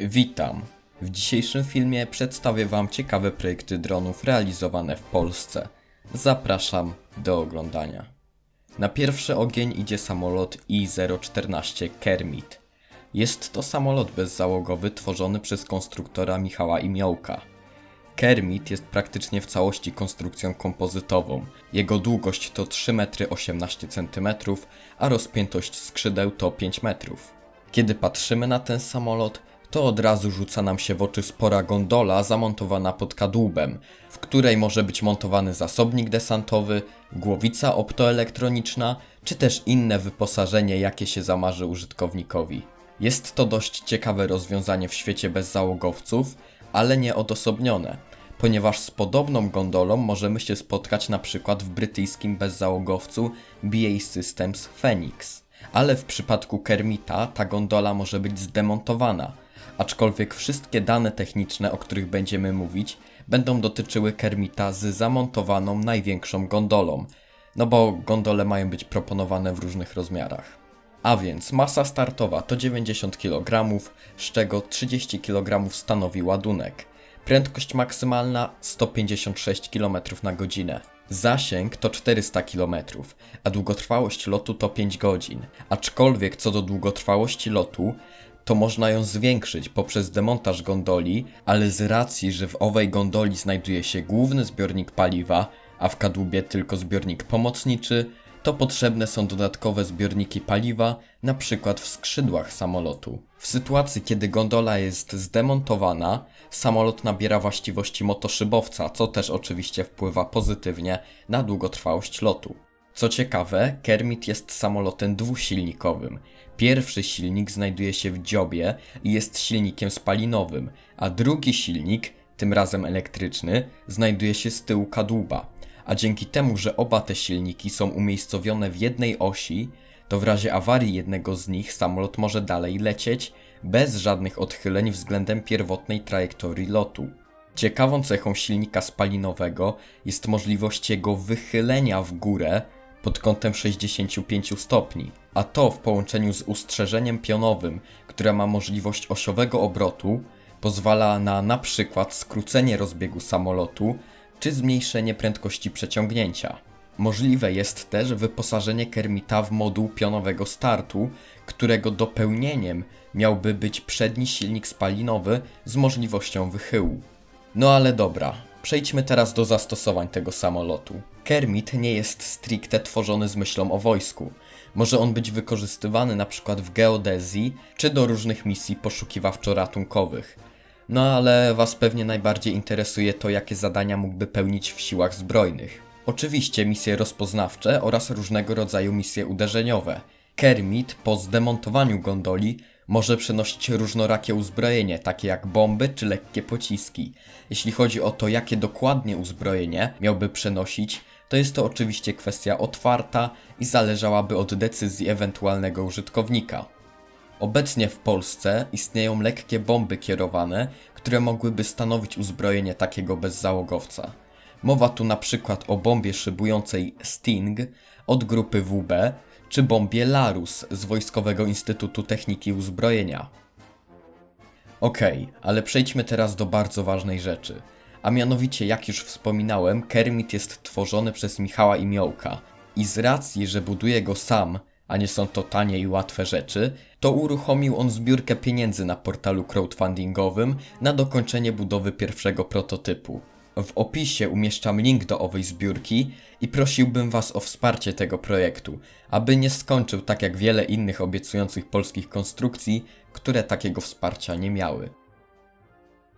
Witam. W dzisiejszym filmie przedstawię Wam ciekawe projekty dronów realizowane w Polsce. Zapraszam do oglądania. Na pierwszy ogień idzie samolot I-014 Kermit. Jest to samolot bezzałogowy tworzony przez konstruktora Michała Imiołka. Kermit jest praktycznie w całości konstrukcją kompozytową. Jego długość to 3,18 m, a rozpiętość skrzydeł to 5 metrów. Kiedy patrzymy na ten samolot, to od razu rzuca nam się w oczy spora gondola zamontowana pod kadłubem, w której może być montowany zasobnik desantowy, głowica optoelektroniczna, czy też inne wyposażenie, jakie się zamarzy użytkownikowi. Jest to dość ciekawe rozwiązanie w świecie bezzałogowców, ale nie odosobnione, ponieważ z podobną gondolą możemy się spotkać na przykład w brytyjskim bezzałogowcu BAE Systems Phoenix. Ale w przypadku Kermita ta gondola może być zdemontowana, aczkolwiek wszystkie dane techniczne, o których będziemy mówić, będą dotyczyły Kermita z zamontowaną największą gondolą, no bo gondole mają być proponowane w różnych rozmiarach. A więc masa startowa to 90 kg, z czego 30 kg stanowi ładunek. Prędkość maksymalna 156 km na godzinę. Zasięg to 400 km, a długotrwałość lotu to 5 godzin. Aczkolwiek co do długotrwałości lotu, to można ją zwiększyć poprzez demontaż gondoli, ale z racji, że w owej gondoli znajduje się główny zbiornik paliwa, a w kadłubie tylko zbiornik pomocniczy, to potrzebne są dodatkowe zbiorniki paliwa, na przykład w skrzydłach samolotu. W sytuacji, kiedy gondola jest zdemontowana, samolot nabiera właściwości motoszybowca, co też oczywiście wpływa pozytywnie na długotrwałość lotu. Co ciekawe, Kermit jest samolotem dwusilnikowym. Pierwszy silnik znajduje się w dziobie i jest silnikiem spalinowym, a drugi silnik, tym razem elektryczny, znajduje się z tyłu kadłuba. A dzięki temu, że oba te silniki są umiejscowione w jednej osi, to w razie awarii jednego z nich samolot może dalej lecieć bez żadnych odchyleń względem pierwotnej trajektorii lotu. Ciekawą cechą silnika spalinowego jest możliwość jego wychylenia w górę pod kątem 65 stopni, a to w połączeniu z ustrzeżeniem pionowym, które ma możliwość osiowego obrotu, pozwala na na przykład skrócenie rozbiegu samolotu czy zmniejszenie prędkości przeciągnięcia. Możliwe jest też wyposażenie Kermita w moduł pionowego startu, którego dopełnieniem miałby być przedni silnik spalinowy z możliwością wychyłu. No ale dobra, przejdźmy teraz do zastosowań tego samolotu. Kermit nie jest stricte tworzony z myślą o wojsku. Może on być wykorzystywany na przykład w geodezji czy do różnych misji poszukiwawczo-ratunkowych. No ale Was pewnie najbardziej interesuje to, jakie zadania mógłby pełnić w siłach zbrojnych. Oczywiście misje rozpoznawcze oraz różnego rodzaju misje uderzeniowe. Kermit po zdemontowaniu gondoli może przenosić różnorakie uzbrojenie, takie jak bomby czy lekkie pociski. Jeśli chodzi o to, jakie dokładnie uzbrojenie miałby przenosić, to jest to oczywiście kwestia otwarta i zależałaby od decyzji ewentualnego użytkownika. Obecnie w Polsce istnieją lekkie bomby kierowane, które mogłyby stanowić uzbrojenie takiego bezzałogowca. Mowa tu na przykład o bombie szybującej Sting od grupy WB, czy bombie Larus z Wojskowego Instytutu Techniki Uzbrojenia. Okej, ale przejdźmy teraz do bardzo ważnej rzeczy. A mianowicie, jak już wspominałem, Kermit jest tworzony przez Michała Imiołka. I z racji, że buduje go sam, a nie są to tanie i łatwe rzeczy, to uruchomił on zbiórkę pieniędzy na portalu crowdfundingowym na dokończenie budowy pierwszego prototypu. W opisie umieszczam link do owej zbiórki i prosiłbym Was o wsparcie tego projektu, aby nie skończył tak jak wiele innych obiecujących polskich konstrukcji, które takiego wsparcia nie miały.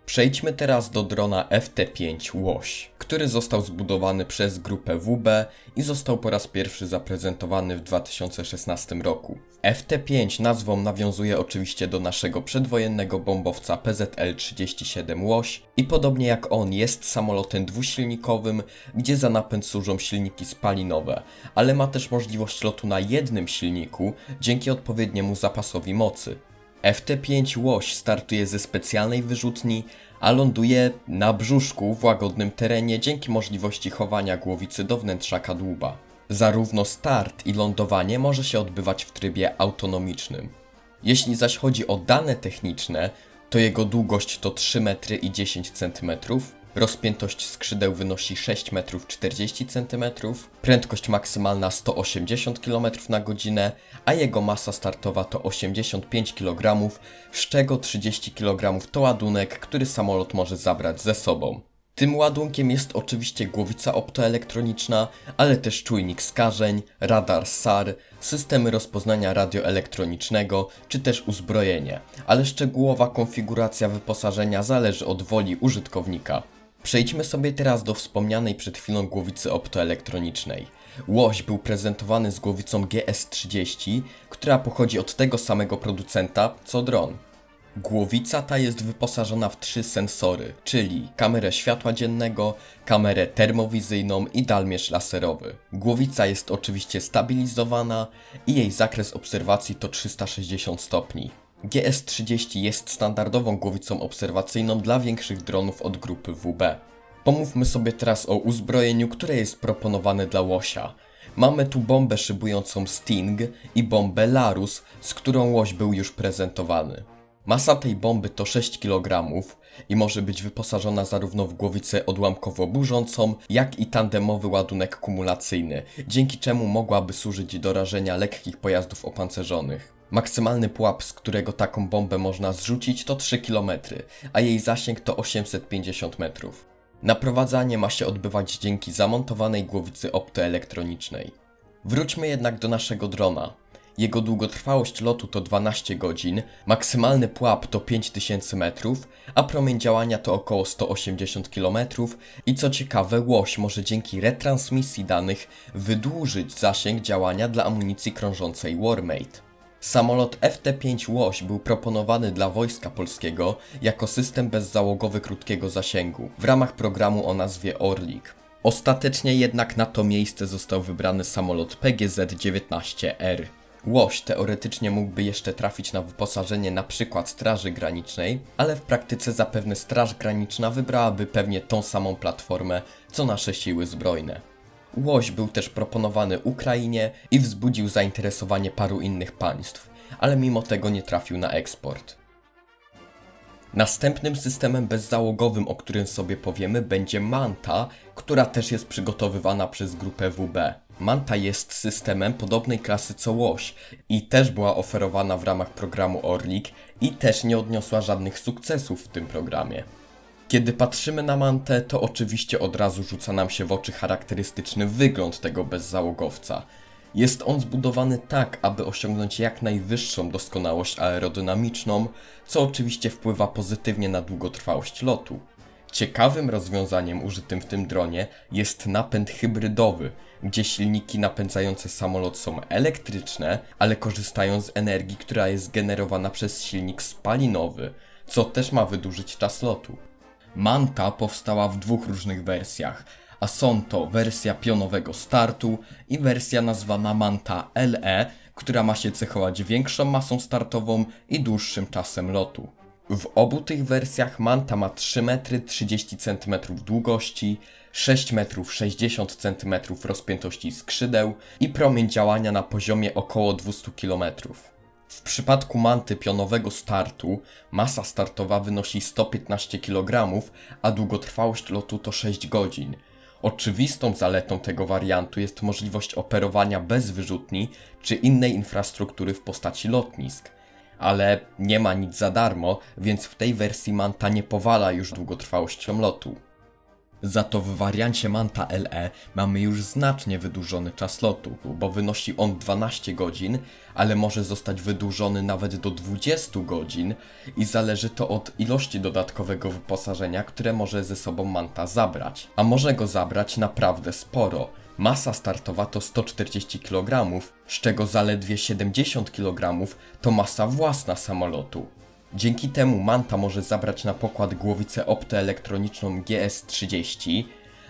Przejdźmy teraz do drona FT5 Łoś, który został zbudowany przez grupę WB i został po raz pierwszy zaprezentowany w 2016 roku. FT5 nazwą nawiązuje oczywiście do naszego przedwojennego bombowca PZL-37 Łoś i podobnie jak on jest samolotem dwusilnikowym, gdzie za napęd służą silniki spalinowe, ale ma też możliwość lotu na jednym silniku dzięki odpowiedniemu zapasowi mocy. FT5 Łoś startuje ze specjalnej wyrzutni, a ląduje na brzuszku w łagodnym terenie dzięki możliwości chowania głowicy do wnętrza kadłuba. Zarówno start i lądowanie może się odbywać w trybie autonomicznym. Jeśli zaś chodzi o dane techniczne, to jego długość to 3 metry i 10 cm, rozpiętość skrzydeł wynosi 6 metrów 40 cm, prędkość maksymalna 180 km na godzinę, a jego masa startowa to 85 kg, z czego 30 kg to ładunek, który samolot może zabrać ze sobą. Tym ładunkiem jest oczywiście głowica optoelektroniczna, ale też czujnik skażeń, radar SAR, systemy rozpoznania radioelektronicznego, czy też uzbrojenie, ale szczegółowa konfiguracja wyposażenia zależy od woli użytkownika. Przejdźmy sobie teraz do wspomnianej przed chwilą głowicy optoelektronicznej. Łoś był prezentowany z głowicą GS30, która pochodzi od tego samego producenta co dron. Głowica ta jest wyposażona w trzy sensory, czyli kamerę światła dziennego, kamerę termowizyjną i dalmierz laserowy. Głowica jest oczywiście stabilizowana i jej zakres obserwacji to 360 stopni. GS30 jest standardową głowicą obserwacyjną dla większych dronów od grupy WB. Pomówmy sobie teraz o uzbrojeniu, które jest proponowane dla łosia. Mamy tu bombę szybującą Sting i bombę Larus, z którą łoś był już prezentowany. Masa tej bomby to 6 kg i może być wyposażona zarówno w głowicę odłamkowo-burzącą, jak i tandemowy ładunek kumulacyjny, dzięki czemu mogłaby służyć do rażenia lekkich pojazdów opancerzonych. Maksymalny pułap, z którego taką bombę można zrzucić to 3 km, a jej zasięg to 850 metrów. Naprowadzanie ma się odbywać dzięki zamontowanej głowicy optoelektronicznej. Wróćmy jednak do naszego drona. Jego długotrwałość lotu to 12 godzin, maksymalny pułap to 5000 metrów, a promień działania to około 180 km i co ciekawe łoś może dzięki retransmisji danych wydłużyć zasięg działania dla amunicji krążącej Warmate. Samolot FT-5 Łoś był proponowany dla Wojska Polskiego jako system bezzałogowy krótkiego zasięgu w ramach programu o nazwie Orlik. Ostatecznie jednak na to miejsce został wybrany samolot PGZ-19R. Łoś teoretycznie mógłby jeszcze trafić na wyposażenie przykład Straży Granicznej, ale w praktyce zapewne Straż Graniczna wybrałaby pewnie tą samą platformę co nasze siły zbrojne. Łoś był też proponowany Ukrainie i wzbudził zainteresowanie paru innych państw, ale mimo tego nie trafił na eksport. Następnym systemem bezzałogowym, o którym sobie powiemy, będzie Manta, która też jest przygotowywana przez grupę WB. Manta jest systemem podobnej klasy co Łoś i też była oferowana w ramach programu Orlik i też nie odniosła żadnych sukcesów w tym programie. Kiedy patrzymy na Mantę, to oczywiście od razu rzuca nam się w oczy charakterystyczny wygląd tego bezzałogowca. Jest on zbudowany tak, aby osiągnąć jak najwyższą doskonałość aerodynamiczną, co oczywiście wpływa pozytywnie na długotrwałość lotu. Ciekawym rozwiązaniem użytym w tym dronie jest napęd hybrydowy, gdzie silniki napędzające samolot są elektryczne, ale korzystają z energii, która jest generowana przez silnik spalinowy, co też ma wydłużyć czas lotu. Manta powstała w dwóch różnych wersjach, a są to wersja pionowego startu i wersja nazwana Manta LE, która ma się cechować większą masą startową i dłuższym czasem lotu. W obu tych wersjach Manta ma 3 metry 30 cm długości, 6 metrów 60 cm rozpiętości skrzydeł i promień działania na poziomie około 200 km. Przypadku manty pionowego startu masa startowa wynosi 115 kg, a długotrwałość lotu to 6 godzin. Oczywistą zaletą tego wariantu jest możliwość operowania bez wyrzutni czy innej infrastruktury w postaci lotnisk. Ale nie ma nic za darmo, więc w tej wersji Manta nie powala już długotrwałością lotu. Za to w wariancie Manta LE mamy już znacznie wydłużony czas lotu, bo wynosi on 12 godzin, ale może zostać wydłużony nawet do 20 godzin i zależy to od ilości dodatkowego wyposażenia, które może ze sobą Manta zabrać. A może go zabrać naprawdę sporo. Masa startowa to 140 kg, z czego zaledwie 70 kg to masa własna samolotu. Dzięki temu Manta może zabrać na pokład głowicę optoelektroniczną GS-30,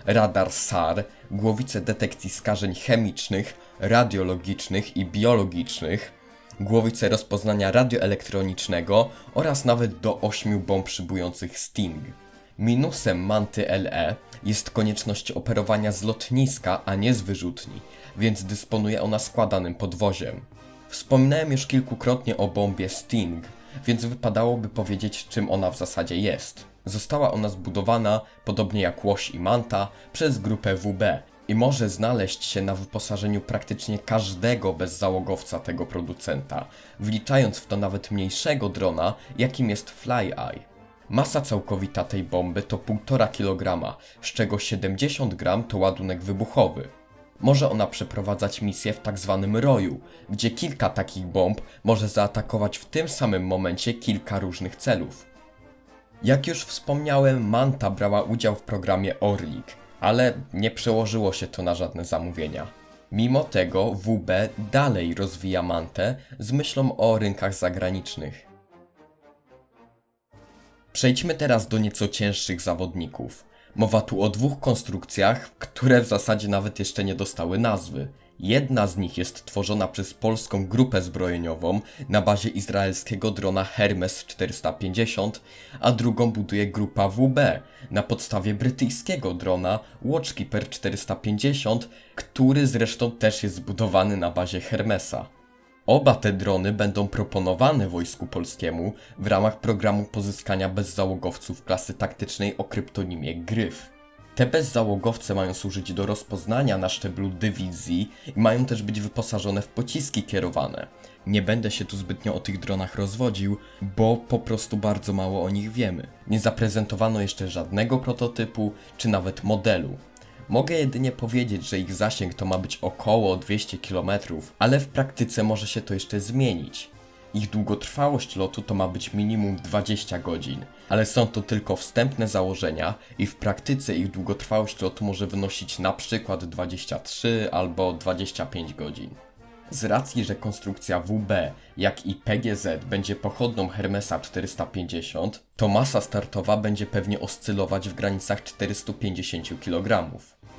radar SAR, głowicę detekcji skażeń chemicznych, radiologicznych i biologicznych, głowicę rozpoznania radioelektronicznego oraz nawet do 8 bomb szybujących Sting. Minusem Manty LE jest konieczność operowania z lotniska, a nie z wyrzutni, więc dysponuje ona składanym podwoziem. Wspominałem już kilkukrotnie o bombie Sting, więc wypadałoby powiedzieć, czym ona w zasadzie jest. Została ona zbudowana, podobnie jak łoś i manta, przez grupę WB i może znaleźć się na wyposażeniu praktycznie każdego bezzałogowca tego producenta, wliczając w to nawet mniejszego drona, jakim jest FlyEye. Masa całkowita tej bomby to 1,5 kg, z czego 70 gram to ładunek wybuchowy. Może ona przeprowadzać misję w tak zwanym roju, gdzie kilka takich bomb może zaatakować w tym samym momencie kilka różnych celów. Jak już wspomniałem, Manta brała udział w programie Orlik, ale nie przełożyło się to na żadne zamówienia. Mimo tego WB dalej rozwija Mantę z myślą o rynkach zagranicznych. Przejdźmy teraz do nieco cięższych zawodników. Mowa tu o dwóch konstrukcjach, które w zasadzie nawet jeszcze nie dostały nazwy. Jedna z nich jest tworzona przez polską grupę zbrojeniową na bazie izraelskiego drona Hermes 450, a drugą buduje grupa WB na podstawie brytyjskiego drona Watchkeeper 450, który zresztą też jest zbudowany na bazie Hermesa. Oba te drony będą proponowane Wojsku Polskiemu w ramach programu pozyskania bezzałogowców klasy taktycznej o kryptonimie Gryf. Te bezzałogowce mają służyć do rozpoznania na szczeblu dywizji i mają też być wyposażone w pociski kierowane. Nie będę się tu zbytnio o tych dronach rozwodził, bo po prostu bardzo mało o nich wiemy. Nie zaprezentowano jeszcze żadnego prototypu czy nawet modelu. Mogę jedynie powiedzieć, że ich zasięg to ma być około 200 km, ale w praktyce może się to jeszcze zmienić. Ich długotrwałość lotu to ma być minimum 20 godzin, ale są to tylko wstępne założenia i w praktyce ich długotrwałość lotu może wynosić na przykład 23 albo 25 godzin. Z racji, że konstrukcja WB, jak i PGZ będzie pochodną Hermesa 450, to masa startowa będzie pewnie oscylować w granicach 450 kg.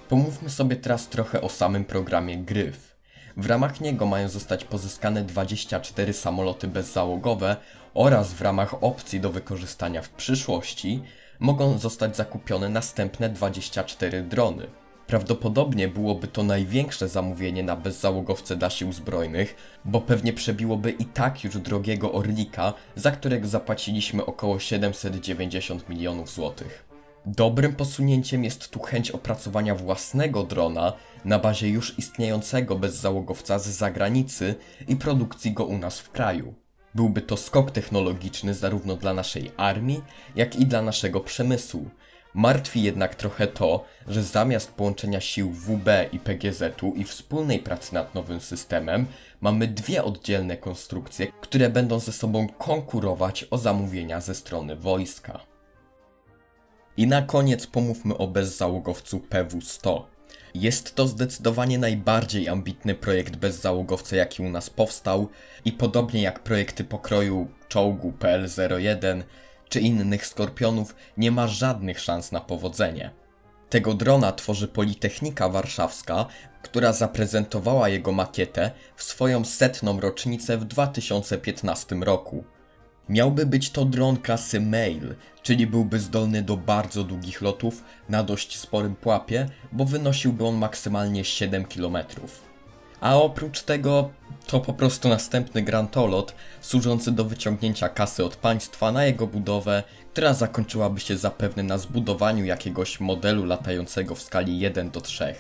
Pomówmy sobie teraz trochę o samym programie Gryf. W ramach niego mają zostać pozyskane 24 samoloty bezzałogowe oraz w ramach opcji do wykorzystania w przyszłości mogą zostać zakupione następne 24 drony. Prawdopodobnie byłoby to największe zamówienie na bezzałogowce dla sił zbrojnych, bo pewnie przebiłoby i tak już drogiego Orlika, za którego zapłaciliśmy około 790 milionów złotych. Dobrym posunięciem jest tu chęć opracowania własnego drona na bazie już istniejącego bezzałogowca z zagranicy i produkcji go u nas w kraju. Byłby to skok technologiczny zarówno dla naszej armii, jak i dla naszego przemysłu. Martwi jednak trochę to, że zamiast połączenia sił WB i PGZ-u i wspólnej pracy nad nowym systemem, mamy dwie oddzielne konstrukcje, które będą ze sobą konkurować o zamówienia ze strony wojska. I na koniec pomówmy o bezzałogowcu PW-100. Jest to zdecydowanie najbardziej ambitny projekt bezzałogowca, jaki u nas powstał i podobnie jak projekty pokroju czołgu PL-01 czy innych Skorpionów, nie ma żadnych szans na powodzenie. Tego drona tworzy Politechnika Warszawska, która zaprezentowała jego makietę w swoją setną rocznicę w 2015 roku. Miałby być to dron klasy Mail, czyli byłby zdolny do bardzo długich lotów na dość sporym pułapie, bo wynosiłby on maksymalnie 7 km. A oprócz tego to po prostu następny grantolot służący do wyciągnięcia kasy od państwa na jego budowę, która zakończyłaby się zapewne na zbudowaniu jakiegoś modelu latającego w skali 1 do 3.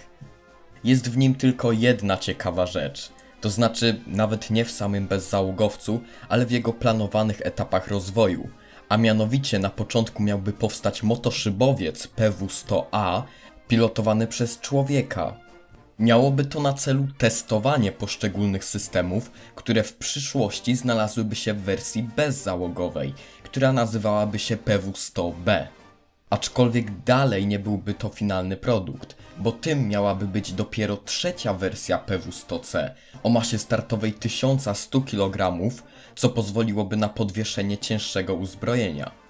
Jest w nim tylko jedna ciekawa rzecz. To znaczy, nawet nie w samym bezzałogowcu, ale w jego planowanych etapach rozwoju. A mianowicie na początku miałby powstać motoszybowiec PW-100A, pilotowany przez człowieka. Miałoby to na celu testowanie poszczególnych systemów, które w przyszłości znalazłyby się w wersji bezzałogowej, która nazywałaby się PW-100B. Aczkolwiek dalej nie byłby to finalny produkt, bo tym miałaby być dopiero trzecia wersja PW-100C o masie startowej 1100 kg, co pozwoliłoby na podwieszenie cięższego uzbrojenia.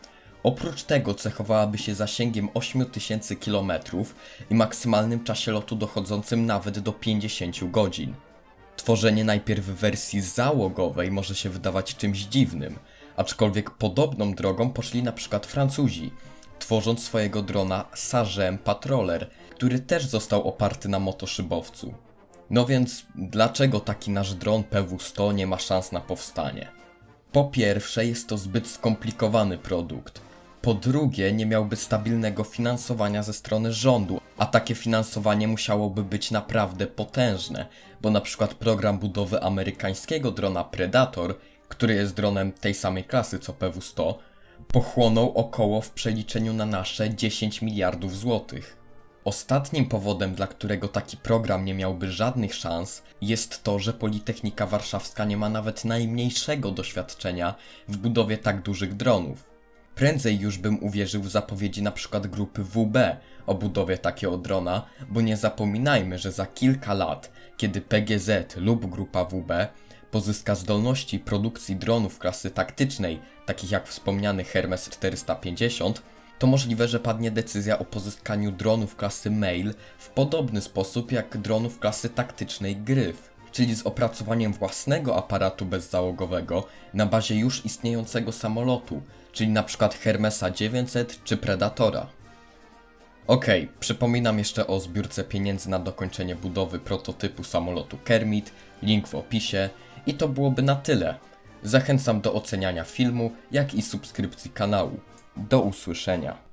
Oprócz tego cechowałaby się zasięgiem 8000 km i maksymalnym czasie lotu dochodzącym nawet do 50 godzin. Tworzenie najpierw wersji załogowej może się wydawać czymś dziwnym, aczkolwiek podobną drogą poszli na przykład Francuzi, tworząc swojego drona Sagem Patroller, który też został oparty na motoszybowcu. No więc dlaczego taki nasz dron PW-100 nie ma szans na powstanie? Po pierwsze, jest to zbyt skomplikowany produkt. Po drugie, nie miałby stabilnego finansowania ze strony rządu, a takie finansowanie musiałoby być naprawdę potężne, bo na przykład program budowy amerykańskiego drona Predator, który jest dronem tej samej klasy co PW-100, pochłonął około w przeliczeniu na nasze 10 miliardów złotych. Ostatnim powodem, dla którego taki program nie miałby żadnych szans, jest to, że Politechnika Warszawska nie ma nawet najmniejszego doświadczenia w budowie tak dużych dronów. Prędzej już bym uwierzył w zapowiedzi np. grupy WB o budowie takiego drona, bo nie zapominajmy, że za kilka lat, kiedy PGZ lub grupa WB pozyska zdolności produkcji dronów klasy taktycznej, takich jak wspomniany Hermes 450, to możliwe, że padnie decyzja o pozyskaniu dronów klasy Mail w podobny sposób jak dronów klasy taktycznej Gryf, czyli z opracowaniem własnego aparatu bezzałogowego na bazie już istniejącego samolotu, czyli na przykład Hermesa 900 czy Predatora. Okej, przypominam jeszcze o zbiórce pieniędzy na dokończenie budowy prototypu samolotu Kermit, link w opisie i to byłoby na tyle. Zachęcam do oceniania filmu, jak i subskrypcji kanału. Do usłyszenia.